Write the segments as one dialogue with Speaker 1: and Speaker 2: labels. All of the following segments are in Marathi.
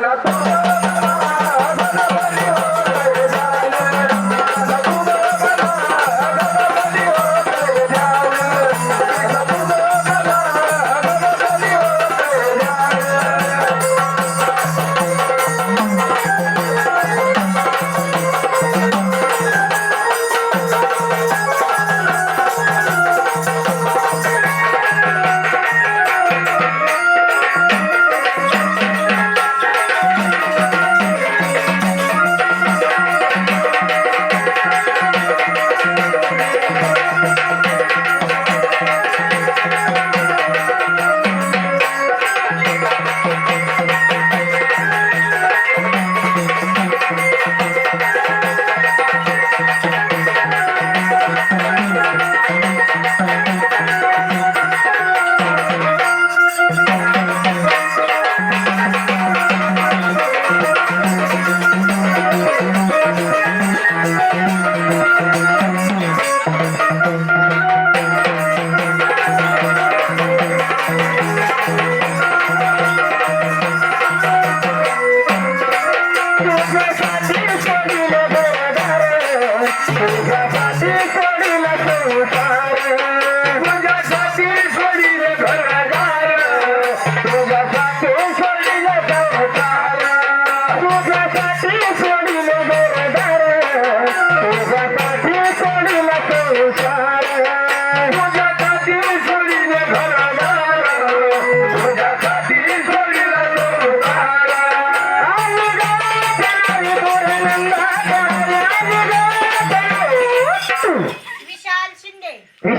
Speaker 1: la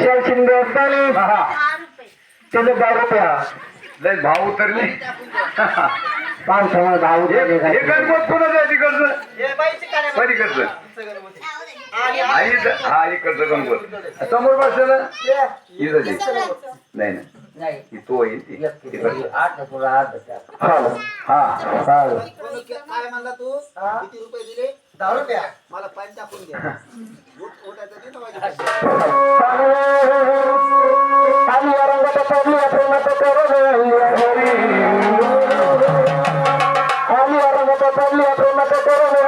Speaker 2: विशाल शिंदे
Speaker 1: रुपये.
Speaker 2: त्याला दहा रुपया.
Speaker 3: लय भाव उतरले.
Speaker 2: पावसामुळे दहा
Speaker 3: हे
Speaker 2: रुपये
Speaker 3: हे गणपत कोणाचं आहे तिकडचं.
Speaker 4: बाईचे काय
Speaker 3: पलीकडचं
Speaker 4: आणि
Speaker 3: हा हा इकडचं गणपत समोर बसलेलं? इथं ते. नाही नाही.
Speaker 2: नाही.
Speaker 3: ही तो आहे ती. तिकडचं.
Speaker 2: हा हा. चालेल.
Speaker 4: काय म्हणला तू? किती रुपये दिले? दहा रुपया. मला पाणी टाकून द्या
Speaker 2: আমি আরঙ্গত করিয়া প্রেমত করবে
Speaker 1: হরি আমি
Speaker 2: আরঙ্গত করিয়া
Speaker 1: প্রেমত করবে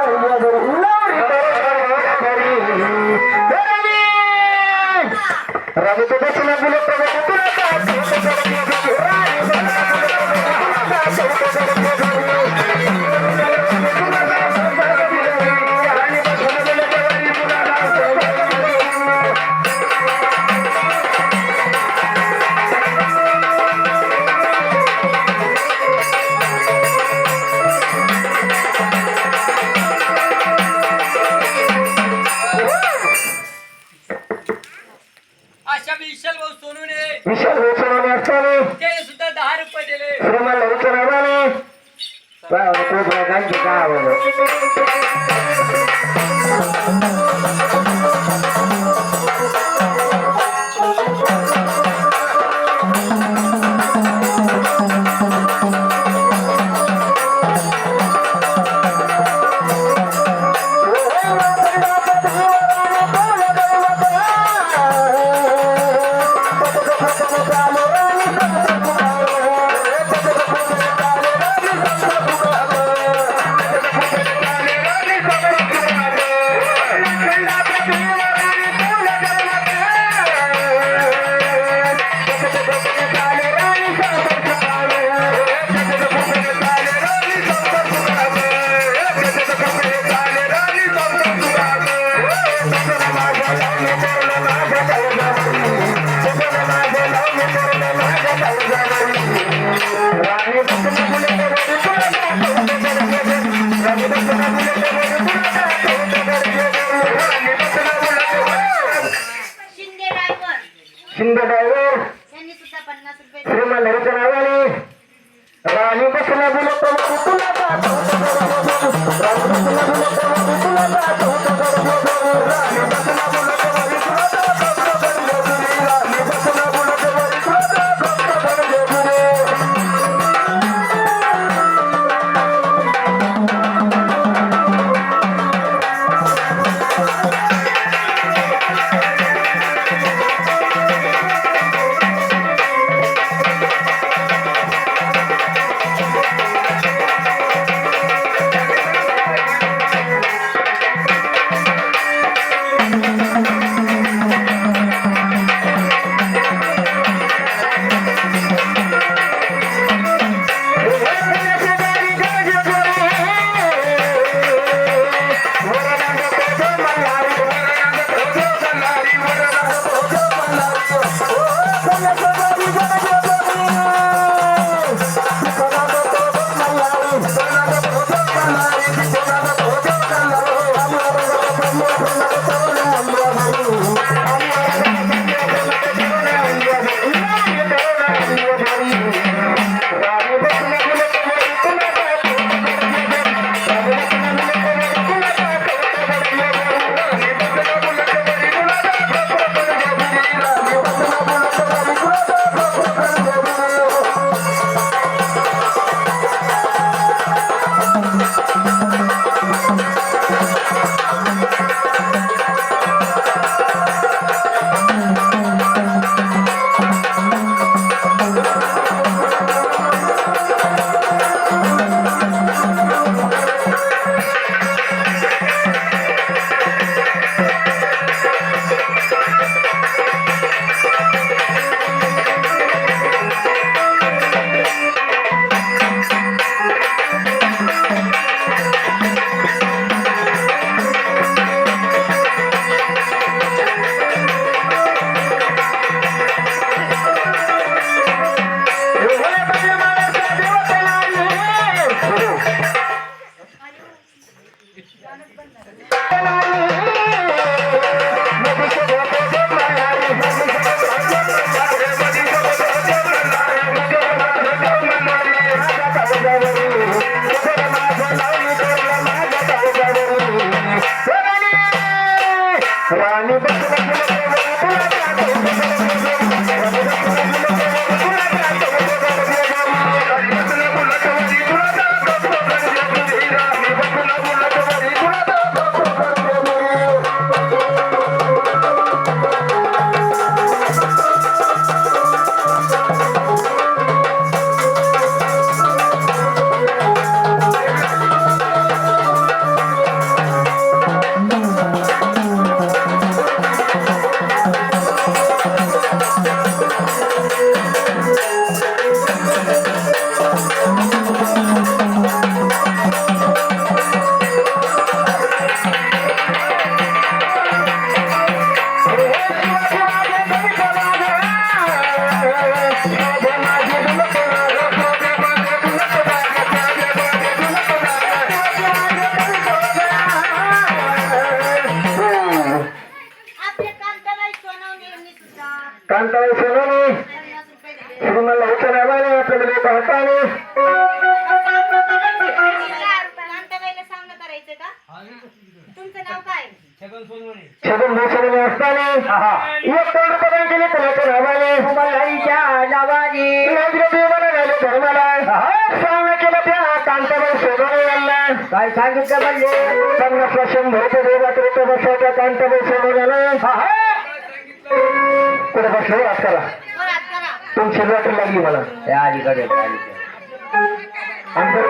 Speaker 1: রবি
Speaker 2: 다음은요. আলাইকুম राणी
Speaker 1: तुमचं नाव काय?
Speaker 5: छगन
Speaker 2: भूषण असताना एक करोड रुपये केले कोणाच्या नावाने नावाने देवाला झाले धर्माला. सांग केलं त्या कांताबाई सोनवणे यांना. काय सांगितलं म्हणजे? रुपये बसवायच्या कांताबाई सोनवण्याला. कुठे बसलो? तुमची लॉटरी लागली मला.
Speaker 3: अलीकडे.
Speaker 2: आणि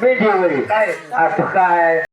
Speaker 2: Ми
Speaker 4: діли,
Speaker 2: а тухає.